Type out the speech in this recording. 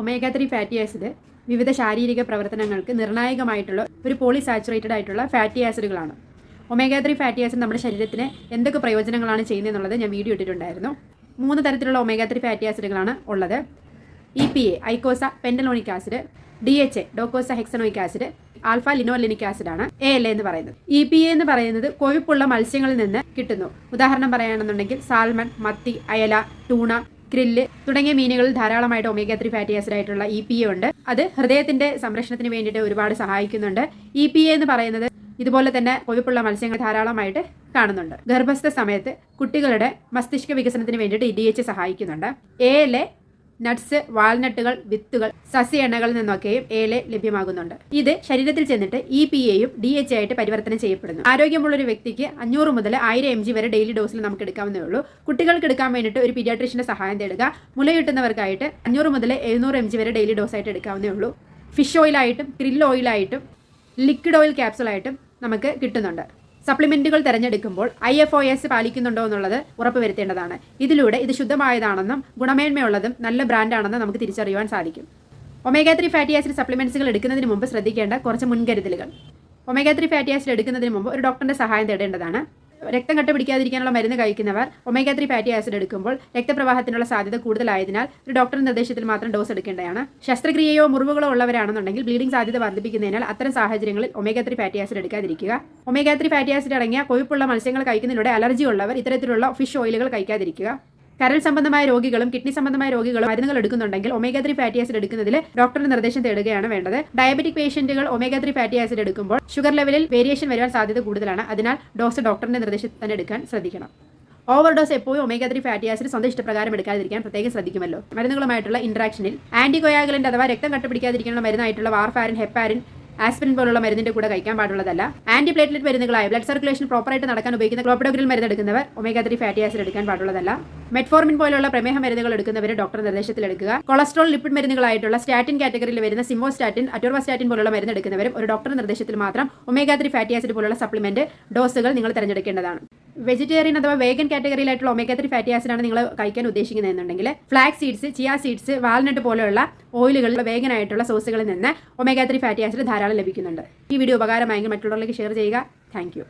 Omega three fatty acid വിവിധ ശാരീരിക പ്രവർത്തനങ്ങൾക്ക് നിർണായകമായിട്ടുള്ള ഒരു പോളിസാച്ചുറേറ്റഡ് ആയിട്ടുള്ള ഫാറ്റി ആസിഡുകളാണ് ഒമേഗ ത്രീ ഫാറ്റി ആസിഡ് നമ്മുടെ ശരീരത്തിന് എന്തൊക്കെ പ്രയോജനങ്ങളാണ് ചെയ്യുന്നതെന്നുള്ളത് ഞാൻ വീഡിയോ ഇട്ടിട്ടുണ്ടായിരുന്നു. മൂന്ന് തരത്തിലുള്ള ഒമേഗ ത്രീ ഫാറ്റി ആസിഡുകളാണ് ഉള്ളത്. E P A eicosapentaenoic acid D H A docosahexaenoic acid alpha linolenic acid ആണ് എ എൽ എന്ന് പറയുന്നത്. ഇ പി എ എന്ന് പറയുന്നത് കൊഴുപ്പുള്ള മത്സ്യങ്ങളിൽ നിന്ന് കിട്ടുന്നു. ഉദാഹരണം പറയുകയാണെന്നുണ്ടെങ്കിൽ സാൽമൺ മത്തി അയല ടൂണ ഗ്രില്ല് തുടങ്ങിയ മീനുകളിൽ ധാരാളമായിട്ട് ഒമേഗ ത്രീ ഫാറ്റി ആസിഡ് ആയിട്ടുള്ള ഇ പി എ ഉണ്ട്. അത് ഹൃദയത്തിന്റെ സംരക്ഷണത്തിന് വേണ്ടിയിട്ട് ഒരുപാട് സഹായിക്കുന്നുണ്ട്. ഇ പി എ എന്ന് പറയുന്നത് ഇതുപോലെ തന്നെ കൊഴുപ്പുള്ള മത്സ്യങ്ങൾ ധാരാളമായിട്ട് കാണുന്നുണ്ട്. ഗർഭസ്ഥ സമയത്ത് കുട്ടികളുടെ മസ്തിഷ്ക വികസനത്തിന് വേണ്ടിയിട്ട് ഇ ഡി എച്ച് സഹായിക്കുന്നുണ്ട്. എ എൽ നട്ട്സ് വാൾനട്ടുകൾ വിത്തുകൾ സസ്യ എണ്ണകളിൽ നിന്നൊക്കെയും ഏലെ ലഭ്യമാകുന്നുണ്ട്. ഇത് ശരീരത്തിൽ ചെന്നിട്ട് ഇ പി എയും ഡി എച്ച് ആയിട്ട് പരിവർത്തനം ചെയ്യപ്പെടുന്നു. ആരോഗ്യമുള്ള ഒരു വ്യക്തിക്ക് അഞ്ഞൂറ് മുതൽ ആയിരം എം ജി വരെ ഡെയിലി ഡോസിൽ നമുക്ക് എടുക്കാവുന്നേ ഉള്ളൂ. കുട്ടികൾക്ക് എടുക്കാൻ വേണ്ടിയിട്ട് ഒരു പീഡിയാട്രീഷ്യന്റെ സഹായം തേടുക. മുലയൂട്ടുന്നവർക്കായിട്ട് അഞ്ഞൂറ് മുതൽ എഴുന്നൂറ് എം ജി വരെ ഡെയിലി ഡോസായിട്ട് എടുക്കാവുന്നേ ഉള്ളൂ. ഫിഷ് ഓയിലായിട്ടും ക്രില്ല് ഓയിലായിട്ടും ലിക്വിഡ് ഓയിൽ ക്യാപ്സുളായിട്ടും നമുക്ക് കിട്ടുന്നുണ്ട്. സപ്ലിമെന്റുകൾ തിരഞ്ഞെടുക്കുമ്പോൾ ഐ എഫ് ഒ എസ് പാലിക്കുന്നുണ്ടോ എന്നുള്ളത് ഉറപ്പുവരുത്തേണ്ടതാണ്. ഇതിലൂടെ ഇത് ശുദ്ധമായതാണെന്നും ഗുണമേന്മയുള്ളതും നല്ല ബ്രാൻഡാണെന്നും നമുക്ക് തിരിച്ചറിയുവാൻ സാധിക്കും. ഒമേഗ ത്രീ ഫാറ്റി ആസിഡ് സപ്ലിമെന്റ്സുകൾ എടുക്കുന്നതിന് മുമ്പ് ശ്രദ്ധിക്കേണ്ട കുറച്ച് മുൻകരുതലുകൾ. ഒമേഗ ത്രീ ഫാറ്റി ആസിഡ് എടുക്കുന്നതിന് മുമ്പ് ഒരു ഡോക്ടറിന്റെ സഹായം തേടേണ്ടതാണ്. രക്തം കട്ട പിടിക്കാതിരിക്കാനുള്ള മരുന്ന് കഴിക്കുന്നവർ ഒമേഗ ത്രീ ഫാറ്റി ആസിഡ് എടുക്കുമ്പോൾ രക്തപ്രവാഹത്തിനുള്ള സാധ്യത കൂടുതലായതിനാൽ ഒരു ഡോക്ടറുടെ നിർദ്ദേശത്തിൽ മാത്രം ഡോസ് എടുക്കേണ്ടതാണ്. ശസ്ത്രക്രിയയോ മുറിവുകളോ ഉള്ളവരാണെന്നുണ്ടെങ്കിൽ ബ്ലീഡിംഗ് സാധ്യത വർദ്ധിപ്പിക്കുന്നതിനാൽ അത്തരം സാഹചര്യങ്ങളിൽ ഒമേഗ ത്രീ ഫാറ്റി ആസിഡ് എടുക്കാതിരിക്കുക. ഒമേഗ ത്രീ ഫാറ്റി ആസിഡ് അടങ്ങിയ കൊഴുപ്പുള്ള മത്സ്യങ്ങൾ കഴിക്കുന്നതിലൂടെ അലർജി ഉള്ളവർ ഇത്തരത്തിലുള്ള ഫിഷ് ഓയിലുകൾ കഴിക്കാതിരിക്കുക. കരൾ സംബന്ധമായ രോഗികളും കിഡ്നി സംബന്ധമായ രോഗികളും മരുന്നുകൾ എടുക്കുന്നുണ്ടെങ്കിൽ ഒമേഗ ത്രീ ഫാറ്റി ആസിഡ് എടുക്കുന്നതിൽ ഡോക്ടറുടെ നിർദ്ദേശം തേടുകയാണ് വേണ്ടത്. ഡയബറ്റിക് പേഷ്യന്റുകൾ ഒമേഗ ത്രീ ഫാറ്റി ആസിഡ് എടുക്കുമ്പോൾ ഷുഗർ ലെവലിൽ വേരിയേഷൻ വരാൻ സാധ്യത കൂടുതലാണ്. അതിനാൽ ഡോസ് ഡോക്ടറിന്റെ നിർദ്ദേശത്തിൽ തന്നെ എടുക്കാൻ ശ്രദ്ധിക്കണം. ഓവർഡോസ് എപ്പോഴും ഒമേഗ ത്രീ ഫാറ്റി ആസിഡ് സ്വന്തം ഇഷ്ടപ്രകാരം എടുക്കാതിരിക്കാൻ പ്രത്യേകം ശ്രദ്ധിക്കുമല്ലോ. മരുന്നുകളുമായിട്ടുള്ള ഇന്ററാക്ഷനിൽ ആന്റികോയാഗലന്റ് അഥവാ രക്തം കട്ടുപിടിക്കാതിരിക്കാനുള്ള മരുന്നായിട്ടുള്ള വാർഫാരിൻ ഹെപ്പാരിൻ ആസ്പിരിൻ പോലുള്ള മരുന്നിന്റെ കൂടെ കഴിക്കാൻ പാടുള്ളതല്ല. ആന്റി പ്ലേറ്റ്ലെറ്റ് മരുന്നുകളായ ബ്ലഡ് സർക്കുലേഷൻ പ്രോപ്പറായിട്ട് നടക്കാൻ ഉപയോഗിക്കുന്ന ക്ലോപ്പഡോഗ്രിൽ മരുന്ന് എടുക്കുന്നവർ ഒമേഗ ത്രീ ഫാറ്റി ആസിഡ് എടുക്കാൻ പാടുള്ളതല്ല. മെറ്റ്ഫോർമിൻ പോലുള്ള പ്രമേഹ മരുന്നുകൾ എടുക്കുന്നവർ ഡോക്ടർ നിർദ്ദേശത്തിൽ എടുക്കുക കൊളസ്ട്രോൾ ലിപ്പിഡ് മരുന്നുകളായിട്ടുള്ള സ്റ്റാറ്റിൻ കാറ്റഗറിയിൽ വരുന്ന സിമോസ്റ്റാറ്റിൻ അറ്റോർവാസ്റ്റാറ്റിൻ പോലുള്ള മരുന്ന് എടുക്കുന്നവരും ഒരു ഡോക്ടർ നിർദ്ദേശത്തിൽ മാത്രം ഒമേഗ ത്രീ ഫാറ്റി ആസിഡ് പോലുള്ള സപ്ലിമെന്റ് ഡോസുകൾ നിങ്ങൾ തിരഞ്ഞെടുക്കേണ്ടതാണ്. വെജിറ്റേറിയൻ അഥവാ വേഗൻ കാറ്റഗറിയിലായിട്ടുള്ള ഒമേഗ ത്രീ ഫാറ്റി ആസിഡാണ് നിങ്ങൾ കഴിക്കാൻ ഉദ്ദേശിക്കുന്നതെന്നുണ്ടെങ്കിൽ flax seeds chia seeds walnut പോലെയുള്ള ഓയിലുകളിൽ വേഗൻ ആയിട്ടുള്ള സോസുകളിൽ നിന്ന് ഒമേഗ ത്രീ ഫാറ്റി ആസിഡ് ധാരാളം ലഭിക്കുന്നുണ്ട്. ഈ വീഡിയോ ഉപകാരമായെങ്കിൽ മറ്റുള്ളവരിലേക്ക് ഷെയർ ചെയ്യുക. താങ്ക്